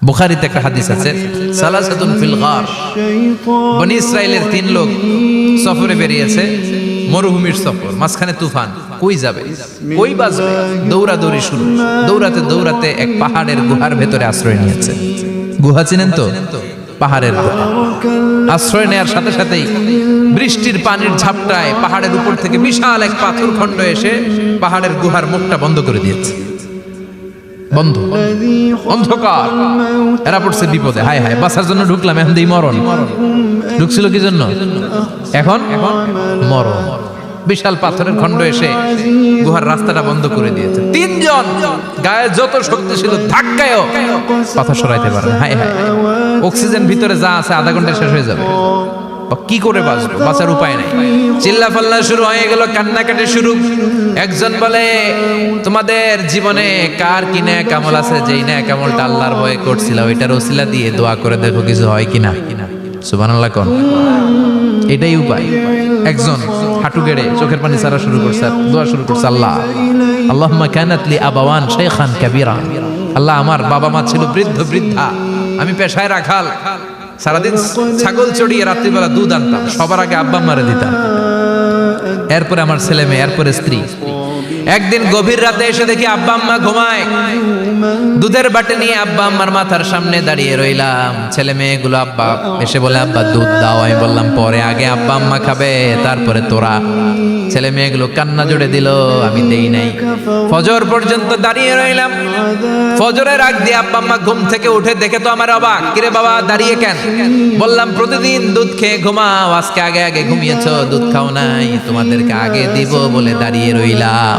বুখারিতে একটা হাদিস আছে, সালাসাতুন ফিল গার। বনি ইসরায়েলের তিন লোক সফরে বেরিয়েছে, মরুভূমির সফর, মাঝখানে তুফান, কই যাবে? কই বাজবে দৌড়াদৌড়ি শুরু। দৌড়াতে দৌড়াতে এক পাহাড়ের গুহার ভেতরে আশ্রয় নিয়েছে। গুহা চিনেন তো? পাহাড়ের গুহা। আশ্রয় নেয়ার সাথে সাথেই বৃষ্টির পানির ঝাপটায় পাহাড়ের উপর থেকে বিশাল এক পাথর খণ্ড এসে পাহাড়ের গুহার মুখটা বন্ধ করে দিয়েছে। বন্ধ। অন্ধকার। এরা পড়ছে বিপদে। হায় হায় বাসার জন্য ঢুকলাম, এখন দিই মরণ। ঢুকছিল কি জন্য? এখন? মরণ। বিশাল পাথরের খণ্ড এসে গুহার রাস্তাটা বন্ধ করে দিয়েছে। তিনজন গায়ে যত শক্তি ছিল, ধাক্কায়ও পাথর সরাইতে পারে হায় হায়। অক্সিজেন ভিতরে যা আছে, আধা ঘণ্টা শেষ হয়ে যাবে। কি করে বাঁচবো? বাঁচার উপায় নাই। চিল্লা ফাল্লা শুরু হয়ে গেল, কান্নাকাটি শুরু। একজন বলে, তোমাদের জীবনে কার কি ন্যাক আমল আছে? যেই ন্যাক আমলটা আল্লাহর ভয়ে করছিল ওইটার ওসিলা দিয়ে দোয়া করে দেখো কিছু হয় কিনা? সুবহানাল্লাহ কোন? এটাই উপায়। একজন হাঁটু গেড়ে চোখের পানি ছাড়া শুরু করছে, দোয়া শুরু করছে, আল্লাহ, আল্লাহুম্মা কানাত লি আবাওয়ান শাইখান কাবীরা। আল্লাহ, আমার বাবা মা ছিল বৃদ্ধ বৃদ্ধা। আমি পেশায় রাখাল। সারাদিন ছাগল চড়িয়ে রাত্রিবেলা দুধ আনতাম সবার আগে আব্বা মারে দিতাম। এরপরে আমার ছেলে মেয়ে এরপরে স্ত্রী। একদিন গভীর রাতে এসে দেখি আব্বা আম্মা ঘুমায়। দুধের বাটে নিয়ে আব্বা আম্মার মাথার সামনে দাঁড়িয়ে রইলাম। ছেলে মেয়েগুলো আব্বা এসে বলে, আব্বা, দুধ দাও। আমি বললাম, পরে আগে আব্বা আম্মা খাবে, তারপরে তোরা। ছেলে মেয়েগুলো কান্না জুড়ে দিল, আমি দেই নাই। ফজর পর্যন্ত দাঁড়িয়ে রইলাম। ফজরের আগ দিয়ে আব্বা আম্মা ঘুম থেকে উঠে দেখে তো আমার অবাক, কিরে বাবা, দাঁড়িয়ে কেন? বললাম, প্রতিদিন দুধ খেয়ে ঘুমাও, আজকে আগে আগে ঘুমিয়েছো, দুধ খাও নাই, তোমাদেরকে আগে দিব বলে দাঁড়িয়ে রইলাম।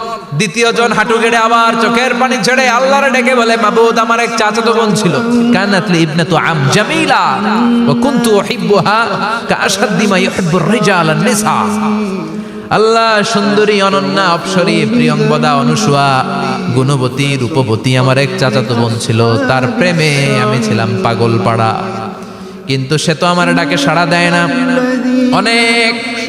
দ্বিতীয় জন হাঁটু গেড়ে আবার চোখের পানি ছেড়ে আল্লাহরে ডেকে বলে, মাবুদ, আমার এক চাচাতো বোন ছিল। কানাতলি ইবনাতু আম জামিলা ওয়া কুনতু উহিব্বুহা কাআশাদ্দি মা ইউহিব্বুর রিজাল নিসা। আল্লাহ সুন্দরী, অনন্যা, অপসরী প্রিয়ঙ্বদা অনুসুয়া, গুণবতী, রূপবতী আমার এক চাচাতো বোন ছিল। তার প্রেমে আমি ছিলাম পাগল পাড়া কিন্তু সে তো আমার ডাকে সাড়া দেয় না। অনেক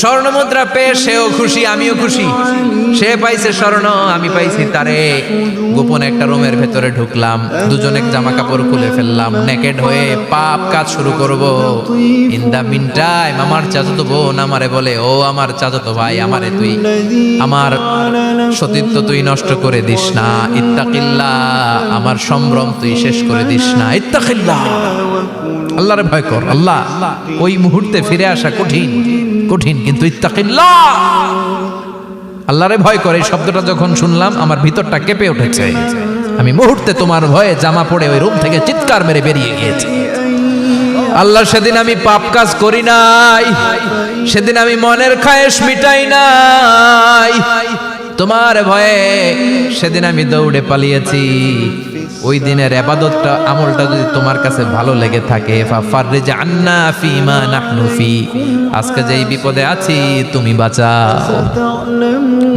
স্বর্ণ মুদ্রা পেয়ে সেও খুশি, আমিও খুশি। সে পাইছে স্বর্ণ, আমি পাইছি তারে। গোপন একটা রুমের ভেতরে ঢুকলাম, দুজনে জামা কাপড় খুলে ফেললাম, নেকেড হয়ে পাপ কাজ শুরু করব। ইন দা মিন টাইম আমার চাচাতো বোন আমারে বলে, ও আমার চাচাতো ভাই, আমারে তুই, আমার সতীত্ব তুই নষ্ট করে দিস না। ইত্তাকিল্লা, আমার সম্ভ্রম তুই শেষ করে দিস না। ইত্তাকিল্লা, আল্লাহরে ভয় কর, আল্লাহ, ওই মুহূর্তে ফিরে আসা কঠিন। কঠিন, কিন্তু ইত্তাকিল্লা আল্লাহরে ভয় করে এই শব্দটা যখন শুনলাম, আমার ভিতরটা কেঁপে উঠেছে। আমি মুহূর্তে তোমার ভয়ে জামা পড়ে ওই রুম থেকে চিৎকার মেরে বেরিয়ে গিয়েছি। আল্লাহ, সেদিন আমি পাপ কাজ করি নাই। সেদিন আমি মনের খায়েশ মিটাই নাই। তোমার ভয়ে সেদিন আমি দৌড়ে পালিয়েছি। ওই দিনের আবাদতটা, আমলটা যদি তোমার কাছে ভালো লেগে থাকে আজকে যেই বিপদে আছি, তুমি বাঁচাও।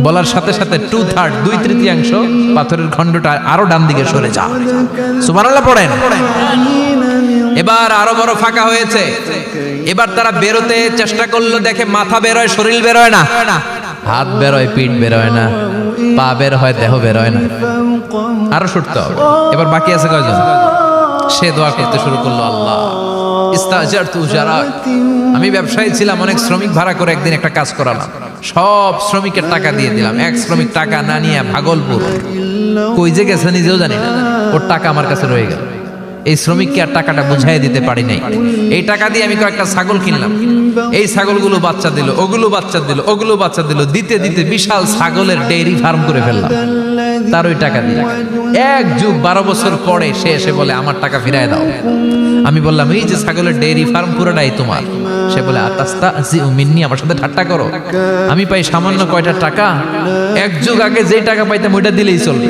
বলার সাথে সাথে টু থার্ড দুই তৃতীয়াংশ পাথরের খণ্ডটা আরও ডান দিকে সরে যা সুবহানাল্লাহ পড়েন। এবার আরও বড় ফাঁকা হয়েছে। এবার তারা বেরোতে চেষ্টা করল, দেখে মাথা বেরোয়, শরীর বেরোয় না। হাত বেরোয়, পিঠ বেরোয় না, পা বের হয়, দেহ বেরোয় না। আরও সরতে হবে। এবার বাকি আছে কয়জন? সে দোয়া করতে শুরু করল আল্লাহ। আমি ব্যবসায়ী ছিলাম, অনেক শ্রমিক ভাড়া করে একদিন একটা কাজ করালাম। সব শ্রমিকের টাকা দিয়ে দিলাম। এক শ্রমিক টাকা না নিয়ে ভাগলপুর। কই যে গেছে নিজেও জানি না। ওর টাকা আমার কাছে রয়ে গেল। এই শ্রমিককে আর টাকাটা বুঝাই দিতে পারি নাই। এই টাকা দিয়ে আমি কয়েকটা ছাগল কিনলাম। এই ছাগলগুলো বাচ্চা দিল, ওগুলো বাচ্চা দিল, ওগুলো বাচ্চা দিল, দিতে দিতে বিশাল ছাগলের ডেইরি ফার্ম করে ফেললাম। তার ওই টাকা দিয়ে। এক যুগ বারো বছর পরে সে এসে বলে, আমার টাকা ফিরায় দাও। আমি বললাম, এই যে ছাগলের ডেইরি ফার্ম পুরোটাই তোমার? সে বলে আতাস্তা জি মিন্নি, আমার সাথে ঠাট্টা করো। আমি পাই সামান্য কয়টা টাকা, এক যুগ আগে যে টাকা পাইতাম, ওইটা দিলেই চলবে।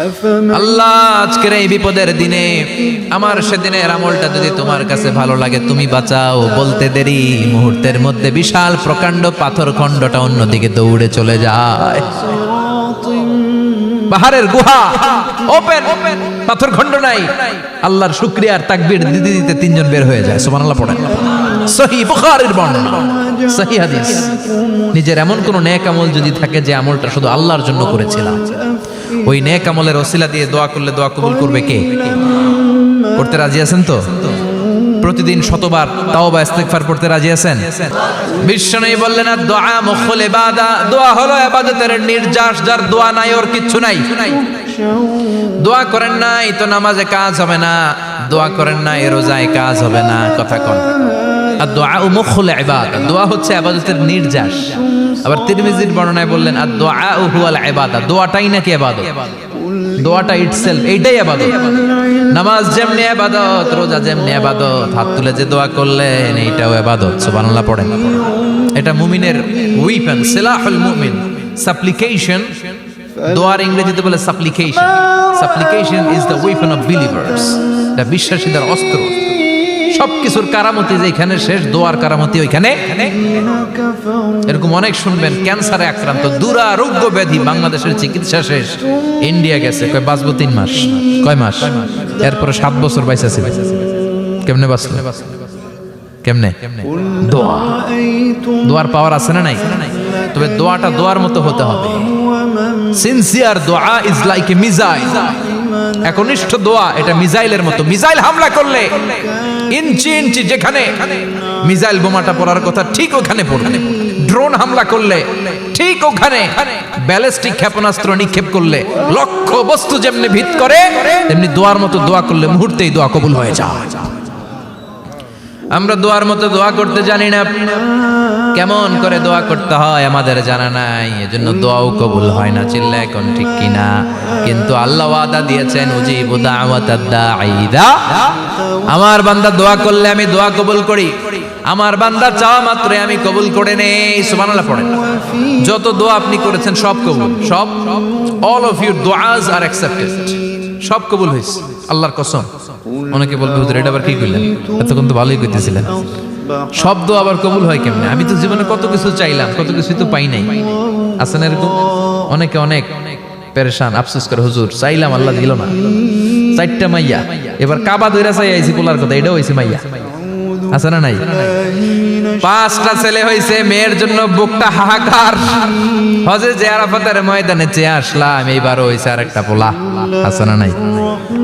আল্লাহ, আজকের এই বিপদের দিনে আমার সেদিনের আমলটা যদি তোমার কাছে ভালো লাগে, তুমি বাঁচাও। বলতে দেরি, মুহূর্তের মধ্যে বিশাল প্রকাণ্ড পাথর খণ্ডটা অন্যদিকে দৌড়ে চলে যায়। পাহাড়ের গুহা ওপেন পাথর খণ্ড নাই। আল্লাহর শুক্রিয়ার তাকবীর দিতে দিতে তিনজন বের হয়ে যায়। সুবহানাল্লাহ পড়েন। সহি বুখারীর বর্ণনা সহি হাদিস। নিজের এমন কোন নেক আমল যদি থাকে যে আমলটা শুধু আল্লাহর জন্য করেছিলাম। ওই নেক আমলের ওসিলা দিয়ে দোয়া করলে দোয়া কবুল করবে কে? করতে রাজি আছেন তো? প্রতিদিন শতবার তাওবা, ইস্তেগফার পড়তে রাজি আছেন? বিশ্বনবী বললেন না দোয়া মুখল ইবাদা। দোয়া হলো ইবাদতের নির্যাস, যার দোয়া নাই ওর কিচ্ছু নাই। দোয়া করেন নাই তো নামাজে কাজ হবে না। দোয়া করেন নাই রোজায় কাজ হবে না। কথা কন। আর দোয়া ও মুখল ইবাদা। দোয়া হচ্ছে ইবাদতের নির্যাস। আবার তিরমিজির বর্ণনায় বললেন, আর দোয়া ও হুয়াল ইবাদা। দোয়াটাই নাকি ইবাদত? দোয়াটা ইটসেলফ এইটাই আবাদত নামাজ যেমনি আবাদত রোজা যেমনি আবাদত হাত তুলে যে দোয়া করলেন, এইটাও আবাদত সুবহানাল্লাহ পড়েন। এটা মুমিনের উইপেন সিলাহুল মুমিন। সাপ্লিকেশন দোয়ার ইংরেজিতে বলে supplication supplication is the weapon of believers এটা বিশ্বাসীদের অস্ত্র। সবকিছুর কারামতি যেখানে শেষ, দোয়ার কারামতি ওইখানে। এরকম অনেক শুনবেন, ক্যান্সারে আক্রান্ত, দুরারোগ্য ব্যাধি, বাংলাদেশের চিকিৎসা শেষ, ইন্ডিয়া গেছে। কয়, বাঁচবো তিন মাস, কয় মাস? এরপরে সাত বছর বাইসা ছিল কেমনে বাঁচলো? কেমনে? দোয়া। দোয়ার পাওয়ার আছে না নাই? তবে দোয়াটা দোয়ার মতো হতে হবে। সিনসিয়ার দোয়া ইজ লাইক এ মিজাইল একনিষ্ঠ দোয়া, এটা মিজাইলের মতো। মিজাইল হামলা করলে ইঞ্চি ইঞ্চি যেখানে মিজাইল বোমাটা পড়ার কথা ঠিক ওখানে পড়বে। ড্রোন হামলা করলে ঠিক ওখানে ব্যালিস্টিক ক্ষেপণাস্ত্র নিক্ষেপ করলে লক্ষ্য বস্তু যেমনি ভিত করে, তেমনি দোয়ার মতো দোয়া করলে মুহূর্তেই দোয়া কবুল হয়ে যায়। আমরা দোয়ার মতো দোয়া করতে জানি না। কেমন করে দোয়া করতে হয় আমাদের জানা নাই। এজন্য দোয়াও কবুল হয় না চিল্লা এখন ঠিক কিনা। কিন্তু আল্লাহ ওয়াদা দিয়েছেন আমার বান্দা দোয়া করলে আমি দোয়া কবুল করি। আমার বান্দা চাওয়া মাত্রই আমি কবুল করে নেই, সুবহানাল্লাহ পড়েন। যত দোয়া আপনি করেছেন, সব কবুল। সব অল অফ ইউর দোয়াজ আর অ্যাকসেপ্টেড সব কবুল হয়েছে, আল্লাহর কসম। অনেকে বলবে, হুজুর, এটা আবার কি করলেন? এতক্ষণ তো ভালোই করতেছিলেন। শব্দ আবার কবুল হয় কেমনে? আমি তো জীবনে কত কিছু চাইলাম, কত কিছু তো পাই নাই। আছেন এরকম? অনেকে অনেক পেরেশান, আফসোস করে, হুজুর, চাইলাম, আল্লাহ দিল না। চারটা মাইয়া। এবার কাবা দইরা চাই আইছি পোলার কথা, এটাও হয়েছে মাইয়া। আছে না নাই? পাঁচটা ছেলে হয়েছে মেয়ের জন্য বুকটা হাহাকার। হজে যে ময়দানে চেয়ে আসলাম, এইবারও হয়েছে আর একটা পোলা। আছে না নাই?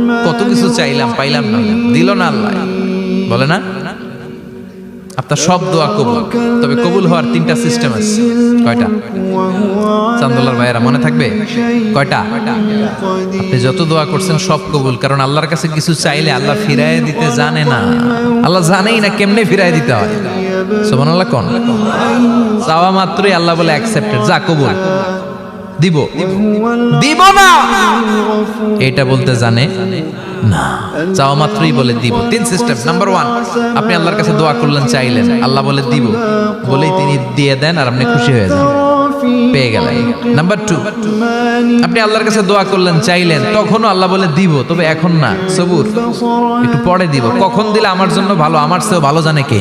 কত কিছু চাইলাম, পাইলাম না। দিল না আল্লাহ। বলে না? আপনার সব দোয়া কবুল। তবে কবুল হওয়ার তিনটা সিস্টেম আছে। কয়টা? চান্দোলার ভাইয়েরা, মনে থাকবে? কয়টা? আপনি যত দোয়া করছেন সব কবুল। কারণ আল্লাহর কাছে কিছু চাইলে আল্লাহ ফিরায় দিতে জানে না। আল্লাহ জানেই না কেমনে ফিরায় দিতে হয়। সোমান আল্লাহ কোন? চাওয়া মাত্রই আল্লাহ বলে অ্যাকসেপ্টেড যা কবুল। দিব। দিব না। এটা বলতে জানে না। চাওয়া মাত্রই বলে দিব। তিন সিস্টেম নাম্বার ওয়ান আপনি আল্লাহর কাছে দোয়া করলেন, চাইলেন। আল্লাহ বলে দিব। বলেই তিনি দিয়ে দেন আর আপনি খুশি হয়ে যান। পেয়ে গেলেন। নাম্বার টু আপনি আল্লাহর কাছে দোয়া করলেন, চাইলেন। তখনও আল্লাহ বলে দিব, তবে এখন না। সবুর, একটু পরে দিব। কখন দিলে আমার জন্য ভালো? আমার চেয়েও ভালো জানে কে?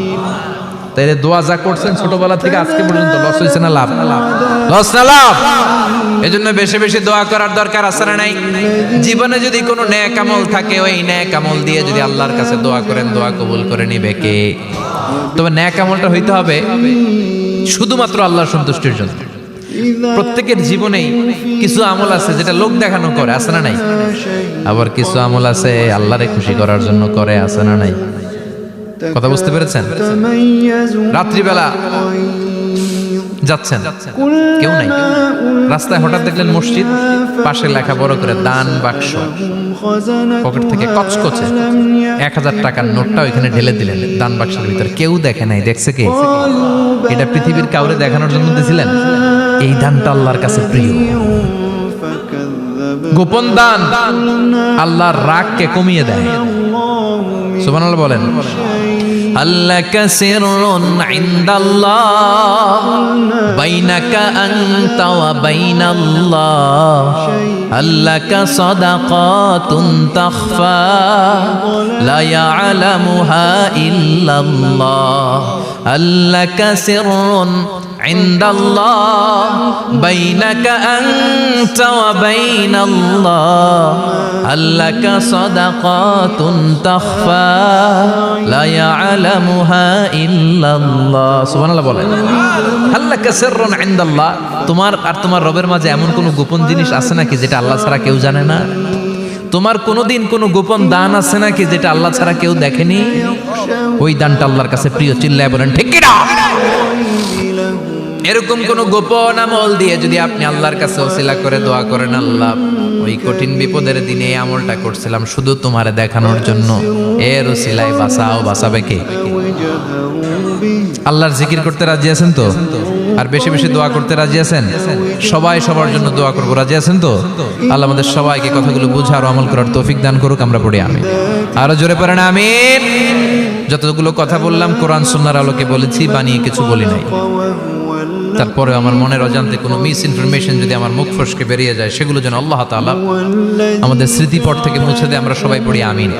তাইলে দোয়া যা করছেন ছোটবেলা থেকে আজকে পর্যন্ত লস হয়েছে না লাভ? লস না লাভ? এজন্য বেশি বেশি দোয়া করার দরকার আছে না নাই? জীবনে যদি কোনো ন্যাক আমল থাকে, ওই ন্যাক আমল দিয়ে যদি আল্লাহর কাছে দোয়া করেন, দোয়া কবুল করে নিবে কে? তবে ন্যাক আমলটা হইতে হবে শুধুমাত্র আল্লাহর সন্তুষ্টির জন্য। প্রত্যেকের জীবনেই কিছু আমল আছে যেটা লোক দেখানো করে, আছে না নাই? আবার কিছু আমল আছে আল্লাহরে খুশি করার জন্য করে, আছে না নাই? কথা বুঝতে পেরেছেন? রাত্রিবেলা যাচ্ছেন। কেউ নাই। রাস্তায় হঠাৎ দেখলেন মসজিদ, পাশে লেখা বড় করে দান বাক্স। পকেট থেকে কচকচে এক হাজার টাকার নোটটা ওইখানে ঢেলে দিলেন। দান বাক্সের ভিতরে কেউ দেখে নাই। দেখছে কে? এটা পৃথিবীর কাউরে দেখানোর জন্য দিয়েছিলেন এই দানটা আল্লাহর কাছে প্রিয়। গোপন দান আল্লাহর রাগকে কমিয়ে দেয়। সুবহানাল্লাহ বলেন। আল্লাহ সিররুন ইনদাল্লাহ। বাইনাকা আনতা ওয়া বাইনাল্লাহ। আল্লাকা সাদাকাতুন তাখফা। লা ইয়ালামুহা ইল্লাল্লাহ। আল্লাকা সিররুন عند الله بينك أنت وبين الله هل لك صدقات تخفى لا يعلمها إلا الله سبحان الله বলেন هل لك سر عند الله তোমার আর তোমার রবের মাঝে এমন কোনো গোপন জিনিস আছে নাকি যেটা আল্লাহ ছাড়া কেউ জানে না তোমার কোনোদিন কোনো গোপন দান আছে নাকি যেটা আল্লাহ ছাড়া কেউ দেখেনি ওই দানটা আল্লাহর কাছে প্রিয় চিল্লায় বলেন ঠিক কিনা এরকম কোন গোপন আমল দিয়ে যদি আপনি আল্লাহর কাছে ওসিলা করে দোয়া করেন, আল্লাহ, ওই কঠিন বিপদের দিনে এই আমলটা করছিলাম শুধু তোমার দেখানোর জন্য। এর ওসিলায় বাঁচাও, বাঁচাবে কে? আল্লাহর জিকির করতে রাজি আছেন তো? আর বেশি বেশি দোয়া করতে রাজি আছেন? সবাই সবার জন্য দোয়া করব, রাজি আছেন তো? আল্লাহ আমাদের সবাইকে কথাগুলো বুঝার আমল করার তৌফিক দান করুক, আমরা পড়ি আমি আরও জোরে পড়েন, আমিন। যতগুলো কথা বললাম, কোরআন, সুন্নার আলোকে বলেছি, বানিয়ে কিছু বলি নাই। তারপরে আমার মনের অজান্তে কোনো মিস ইনফরমেশন যদি আমার মুখ ফসকে বেরিয়ে যায়, সেগুলো যেন আল্লাহ তালা আমাদের স্মৃতিপট থেকে মুছে দিয়ে, আমরা সবাই পড়ি আমিন।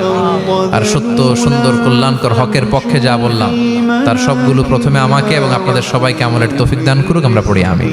আর সত্য, সুন্দর, কল্যাণকর হকের পক্ষে যা বললাম, তার সবগুলো প্রথমে আমাকে এবং আপনাদের সবাইকে আমলের তফিক দান করুক, আমরা পড়ি আমিন।